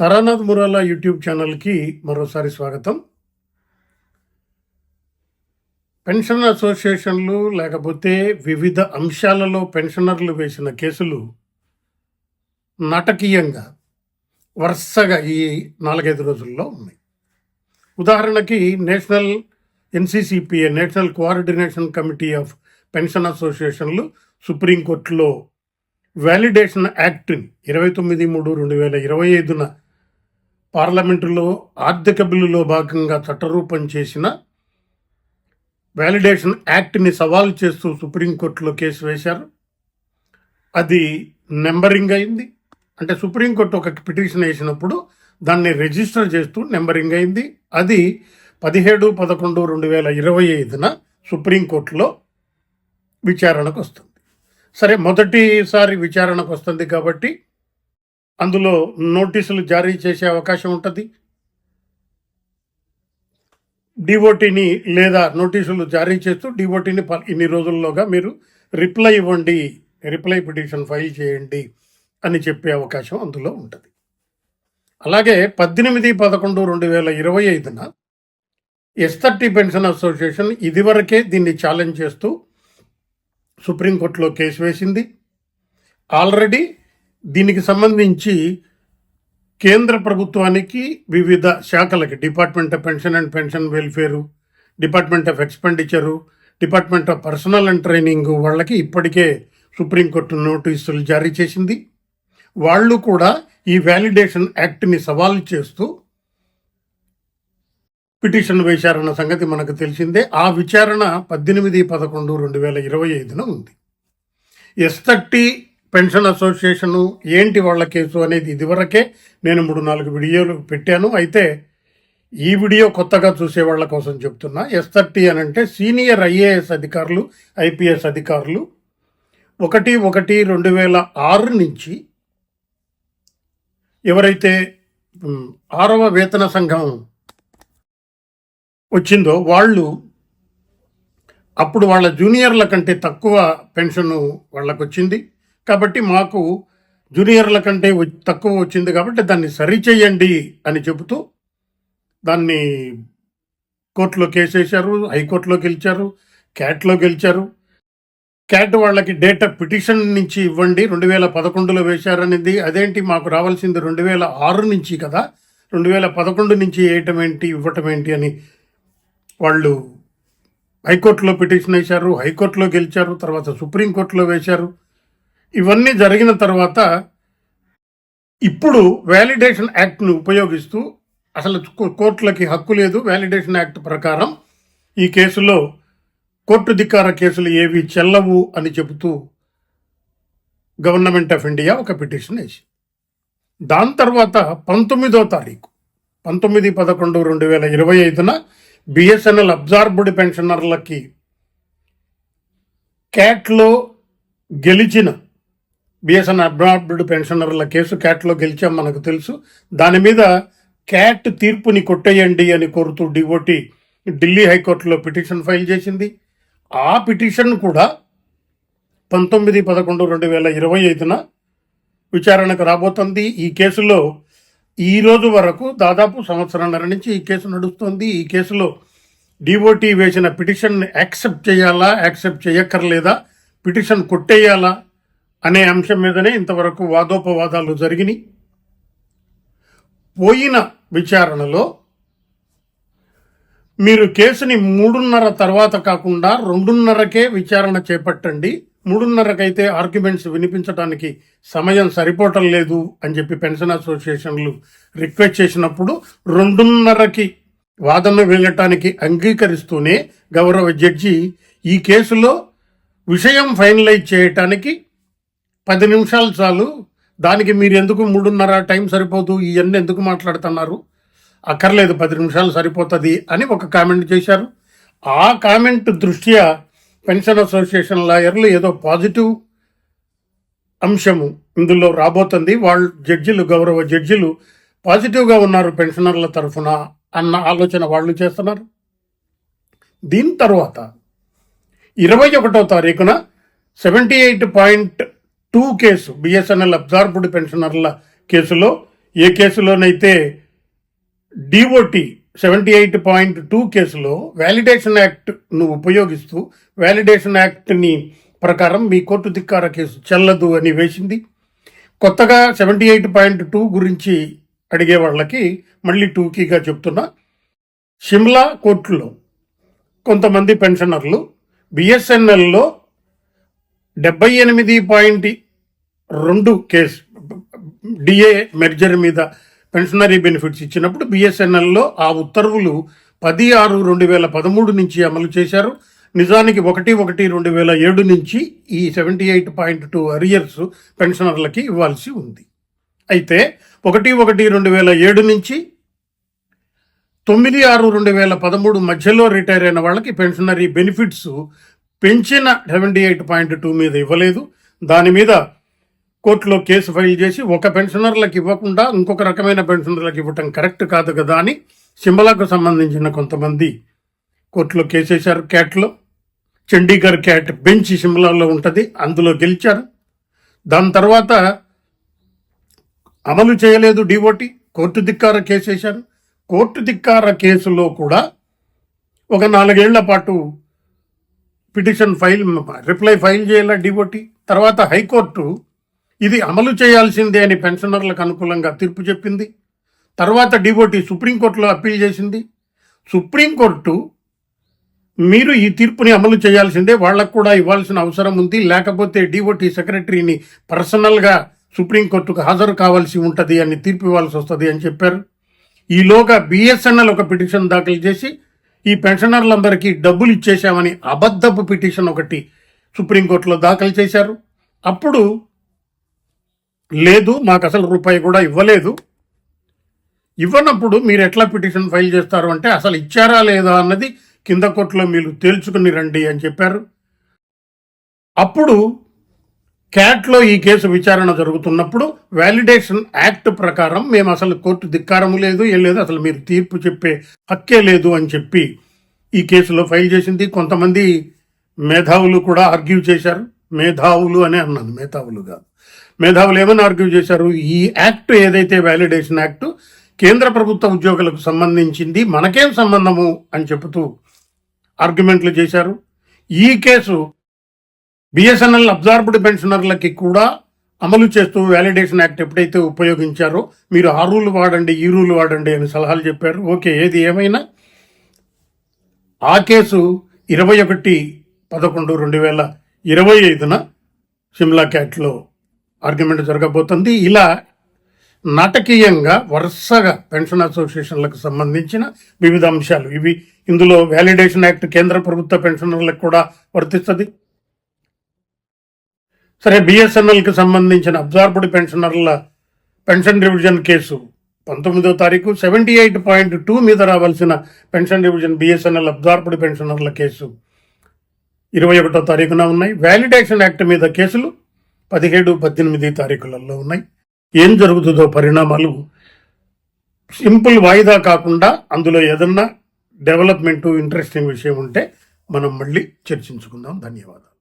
తరానాథ్ మురాలా YouTube ఛానల్కి మరోసారి స్వాగతం. పెన్షన్ అసోసియేషన్లు లేకపోతే వివిధ అంశాలలో పెన్షనర్లు వేసిన కేసులు నాటకీయంగా వరుసగా ఈ నాలుగైదు రోజుల్లో ఉన్నాయి. ఉదాహరణకి national NCCPA national coordination committee of pension అసోసియేషన్లు సుప్రీంకోర్టులో వ్యాలిడేషన్ యాక్ట్ని ఇరవై తొమ్మిది మూడు రెండు వేల ఇరవై ఐదున పార్లమెంటులో ఆర్థిక బిల్లులో భాగంగా చట్టరూపం చేసిన వ్యాలిడేషన్ యాక్ట్ని సవాల్ చేస్తూ సుప్రీంకోర్టులో కేసు వేశారు. అది నెంబరింగ్ అయింది. అంటే సుప్రీంకోర్టు ఒక పిటిషన్ వేసినప్పుడు దాన్ని రిజిస్టర్ చేస్తూ నెంబరింగ్ అయింది. అది పదిహేడు పదకొండు రెండు వేల ఇరవై ఐదున సుప్రీంకోర్టులో విచారణకు వస్తుంది. సరే మొదటిసారి విచారణకు వస్తుంది కాబట్టి అందులో నోటీసులు జారీ చేసే అవకాశం ఉంటుంది. డిఓటీని లేదా నోటీసులు జారీ చేస్తూ డిఓటీని ఇన్ని రోజుల్లోగా మీరు రిప్లై ఇవ్వండి రిప్లై పిటిషన్ ఫైల్ చేయండి అని చెప్పే అవకాశం అందులో ఉంటుంది. అలాగే పద్దెనిమిది పదకొండు రెండు వేల ఇరవై ఐదున ఎస్థర్టీ పెన్షన్ అసోసియేషన్ ఇదివరకే దీన్ని ఛాలెంజ్ చేస్తూ సుప్రీంకోర్టులో కేసు వేసింది. ఆల్రెడీ దీనికి సంబంధించి కేంద్ర ప్రభుత్వానికి వివిధ శాఖలకి department of pension and pension welfare department of expenditure department of personnel and training వాళ్ళకి ఇప్పటికే సుప్రీంకోర్టు నోటీసులు జారీ చేసింది. వాళ్ళు కూడా ఈ వ్యాలిడేషన్ యాక్ట్ని సవాల్ చేస్తూ పిటిషన్ వేశారన్న సంగతి మనకు తెలిసిందే. ఆ విచారణ పద్దెనిమిది పదకొండు రెండు వేల ఇరవై ఐదున ఉంది. ఎస్ థర్టీ పెన్షన్ అసోసియేషను ఏంటి వాళ్ళ కేసు అనేది ఇదివరకే నేను మూడు నాలుగు వీడియోలు పెట్టాను. అయితే ఈ వీడియో కొత్తగా చూసే వాళ్ళ కోసం చెప్తున్నా. ఎస్ థర్టీ అని అంటే సీనియర్ ఐఏఎస్ అధికారులు ఐపీఎస్ అధికారులు ఒకటి ఒకటి రెండు వేల ఆరు నుంచి ఎవరైతే ఆరవ వేతన సంఘం వచ్చిందో వాళ్ళు అప్పుడు వాళ్ళ జూనియర్ల కంటే తక్కువ పెన్షన్ వాళ్ళకు వచ్చింది కాబట్టి మాకు జూనియర్ల కంటే వ- తక్కువ వచ్చింది కాబట్టి దాన్ని సరిచేయండి అని చెబుతూ దాన్ని కోర్టులో కేసేశారు హైకోర్టులో గెలిచారు క్యాట్లో గెలిచారు. క్యాట్ వాళ్ళకి డేటా పిటిషన్ నుంచి ఇవ్వండి రెండు వేల పదకొండులో వేశారనేది. అదేంటి మాకు రావాల్సింది రెండు వేల ఆరు నుంచి కదా? రెండు వేల పదకొండు నుంచి వేయటం ఏంటి ఇవ్వటం ఏంటి అని వాళ్ళు హైకోర్టులో పిటిషన్ వేశారు హైకోర్టులో గెలిచారు తర్వాత సుప్రీంకోర్టులో వేశారు. ఇవన్నీ జరిగిన తర్వాత ఇప్పుడు వ్యాలిడేషన్ యాక్ట్ను ఉపయోగిస్తూ అసలు కో- కోర్టులకి హక్కు లేదు. వ్యాలిడేషన్ యాక్ట్ ప్రకారం ఈ కేసులో కోర్టు ధిక్కార కేసులు ఏవి చెల్లవు అని చెబుతూ గవర్నమెంట్ ఆఫ్ ఇండియా ఒక పిటిషన్ వేసి దాని తర్వాత పంతొమ్మిదో తారీఖు పంతొమ్మిది పదకొండు రెండు వేల ఇరవై ఐదున బిఎస్ఎన్ఎల్ అబ్జార్బ్డ్ పెన్షనర్లకి క్యాట్లో గెలిచిన బిఎస్ఎన్ అబ్జార్బ్డ్ పెన్షనర్ల కేసు క్యాట్లో గెలిచాం మనకు తెలుసు. దాని మీద క్యాట్ తీర్పుని కొట్టేయండి అని కోరుతూ డిఓటి ఢిల్లీ హైకోర్టులో పిటిషన్ ఫైల్ చేసింది. ఆ పిటిషన్ కూడా పంతొమ్మిది పదకొండు రెండు వేల ఇరవై ఐదున విచారణకు రాబోతుంది. ఈ కేసులో ఈ రోజు వరకు దాదాపు సంవత్సరంన్నర నుంచి ఈ కేసు నడుస్తుంది. ఈ కేసులో డిఓటీ వేసిన పిటిషన్ యాక్సెప్ట్ చేయాలా యాక్సెప్ట్ చేయక్కర్లేదా పిటిషన్ కొట్టేయాలా అనే అంశం మీదనే ఇంతవరకు వాదోపవాదాలు జరిగినాయి. పోయిన విచారణలో మీరు కేసుని మూడున్నర తర్వాత కాకుండా రెండున్నరకే విచారణ చేపట్టండి. మూడున్నరకైతే ఆర్గ్యుమెంట్స్ వినిపించడానికి సమయం సరిపోవటం లేదు అని చెప్పి పెన్షన్ అసోసియేషన్లు రిక్వెస్ట్ చేసినప్పుడు రెండున్నరకి వాదన వెళ్ళటానికి అంగీకరిస్తూనే గౌరవ జడ్జి ఈ కేసులో విషయం ఫైనలైజ్ చేయటానికి పది నిమిషాలు చాలు. దానికి మీరు ఎందుకు మూడున్నర టైం సరిపోదు? ఇవన్నీ ఎందుకు మాట్లాడుతున్నారు? అక్కర్లేదు పది నిమిషాలు సరిపోతుంది అని ఒక కామెంట్ చేశారు. ఆ కామెంట్ దృష్ట్యా పెన్షన్ అసోసియేషన్ లాయర్లు ఏదో పాజిటివ్ అంశము ఇందులో రాబోతుంది. వాళ్ళు జడ్జిలు గౌరవ జడ్జిలు పాజిటివ్గా ఉన్నారు పెన్షనర్ల తరఫున అన్న ఆలోచన వాళ్ళు చేస్తున్నారు. దీని తర్వాత ఇరవై ఒకటో తారీఖున seventy eight point two case BSNL absorbed పెన్షనర్ల కేసులో ఏ కేసులోనైతే DOT seventy eight point two కేసులో వ్యాలిడేషన్ యాక్ట్ను ఉపయోగిస్తూ వ్యాలిడేషన్ యాక్ట్ని ప్రకారం మీ కోర్టు ధిక్కార కేసు చెల్లదు అని వేసింది. కొత్తగా సెవెంటీ ఎయిట్ పాయింట్ టూ గురించి అడిగే వాళ్ళకి మళ్ళీ టూకీగా చెప్తున్నా. షిమ్లా కోర్టులో కొంతమంది పెన్షనర్లు బిఎస్ఎన్ఎల్లో డెబ్బై ఎనిమిది పాయింట్ రెండు కేసు డిఏ మెర్జర్ మీద పెన్షనరీ బెనిఫిట్స్ ఇచ్చినప్పుడు బిఎస్ఎన్ఎల్లో ఆ ఉత్తర్వులు పది ఆరు రెండు వేల పదమూడు నుంచి అమలు చేశారు. నిజానికి ఒకటి ఒకటి రెండు వేల ఏడు నుంచి ఈ seventy eight point two arrears పెన్షనర్లకి ఇవ్వాల్సి ఉంది. అయితే ఒకటి ఒకటి రెండు వేల ఏడు నుంచి తొమ్మిది ఆరు రెండు వేల పదమూడు మధ్యలో రిటైర్ అయిన వాళ్ళకి పెన్షనరీ బెనిఫిట్స్ పెంచిన సెవెంటీ ఎయిట్ పాయింట్ టూ మీద ఇవ్వలేదు. దాని మీద కోర్టులో కేసు ఫైల్ చేసి ఒక పెన్షనర్లకు ఇవ్వకుండా ఇంకొక రకమైన పెన్షనర్లకు ఇవ్వటం కరెక్ట్ కాదు కదా అని సింబలాకు సంబంధించిన కొంతమంది కోర్టులో కేసేశారు క్యాట్లో. చండీగఢ్ క్యాట్ బెంచ్ సిమ్లాలో ఉంటుంది అందులో గెలిచారు. దాని తర్వాత అమలు చేయలేదు డిఓటి కోర్టు ధిక్కార కేసేశారు కోర్టు ధిక్కార కేసులో కూడా ఒక నాలుగేళ్ళ పాటు పిటిషన్ ఫైల్ రిప్లై ఫైల్ చేయాల డిఓటి తర్వాత హైకోర్టు ఇది అమలు చేయాల్సిందే అని పెన్షనర్లకు అనుకూలంగా తీర్పు చెప్పింది. తర్వాత డిఓటి సుప్రీంకోర్టులో అప్పీల్ చేసింది. సుప్రీంకోర్టు మీరు ఈ తీర్పుని అమలు చేయాల్సిందే వాళ్ళకు కూడా ఇవ్వాల్సిన అవసరం ఉంది. లేకపోతే డిఓటి సెక్రటరీని పర్సనల్గా సుప్రీంకోర్టుకు హాజరు కావాల్సి ఉంటుంది అని తీర్పు ఇవ్వాల్సి వస్తుంది అని చెప్పారు. ఈలోగా బిఎస్ఎన్ఎల్ ఒక పిటిషన్ దాఖలు చేసి ఈ పెన్షనర్లందరికీ డబ్బులు ఇచ్చేశామని అబద్ధపు పిటిషన్ ఒకటి సుప్రీంకోర్టులో దాఖలు చేశారు. అప్పుడు లేదు మాకు అసలు రూపాయి కూడా ఇవ్వలేదు. ఇవ్వనప్పుడు మీరు ఎట్లా పిటిషన్ ఫైల్ చేస్తారు అంటే అసలు ఇచ్చారా లేదా అన్నది కింద కోర్టులో మీరు తేల్చుకుని రండి అని చెప్పారు. అప్పుడు క్యాట్లో ఈ కేసు విచారణ జరుగుతున్నప్పుడు వ్యాలిడేషన్ యాక్ట్ ప్రకారం మేము అసలు కోర్టు ధిక్కారం లేదు ఏం లేదు అసలు మీరు తీర్పు చెప్పే హక్కే లేదు అని చెప్పి ఈ కేసులో ఫైల్ చేసింది. కొంతమంది మేధావులు కూడా ఆర్గ్యూ చేశారు. మేధావులు అనే అన్నాను మేధావులు కాదు మేధావులు ఏమని ఆర్గ్యూ చేశారు? ఈ యాక్ట్ ఏదైతే వ్యాలిడేషన్ యాక్ట్ కేంద్ర ప్రభుత్వ ఉద్యోగులకు సంబంధించింది మనకేం సంబంధము అని చెబుతూ ఆర్గ్యుమెంట్లు చేశారు. ఈ కేసు బిఎస్ఎన్ఎల్ అబ్జార్బ్డ్ పెన్షనర్లకి కూడా అమలు చేస్తూ వ్యాలిడేషన్ యాక్ట్ ఎప్పుడైతే ఉపయోగించారో మీరు ఆ రూల్ వాడండి ఈ రూల్ వాడండి అని సలహాలు చెప్పారు. ఓకే ఏది ఏమైనా? ఆ కేసు ఇరవై ఒకటి పదకొండు రెండు వేల ఇరవై ఐదున సిమ్లా క్యాట్లో ఆర్గ్యుమెంట్ జరగబోతుంది. ఇలా నాటకీయంగా వరుసగా పెన్షన్ అసోసియేషన్లకు సంబంధించిన వివిధ అంశాలు ఇవి ఇందులో వ్యాలిడేషన్ యాక్ట్ కేంద్ర ప్రభుత్వ పెన్షనర్లకు కూడా వర్తిస్తుంది. సరే బిఎస్ఎన్ఎల్కి సంబంధించిన అబ్జార్బ్డ్ పెన్షనర్ల పెన్షన్ రివిజన్ కేసు పంతొమ్మిదో తారీఖు సెవెంటీ ఎయిట్ పాయింట్ టూ మీద రావాల్సిన పెన్షన్ రివిజన్ బిఎస్ఎన్ఎల్ అబ్జార్బ్డ్ పెన్షనర్ల కేసు ఇరవై ఒకటో తారీఖున ఉన్నాయి. వ్యాలిడేషన్ యాక్ట్ మీద కేసులు పదిహేడు పద్దెనిమిది తారీఖులలో ఉన్నాయి. ఏం జరుగుతుందో పరిణామాలు సింపుల్ వాయిదా కాకుండా అందులో ఏదన్నా డెవలప్మెంటు ఇంట్రెస్టింగ్ విషయం ఉంటే మనం మళ్ళీ చర్చించుకుందాం. ధన్యవాదాలు.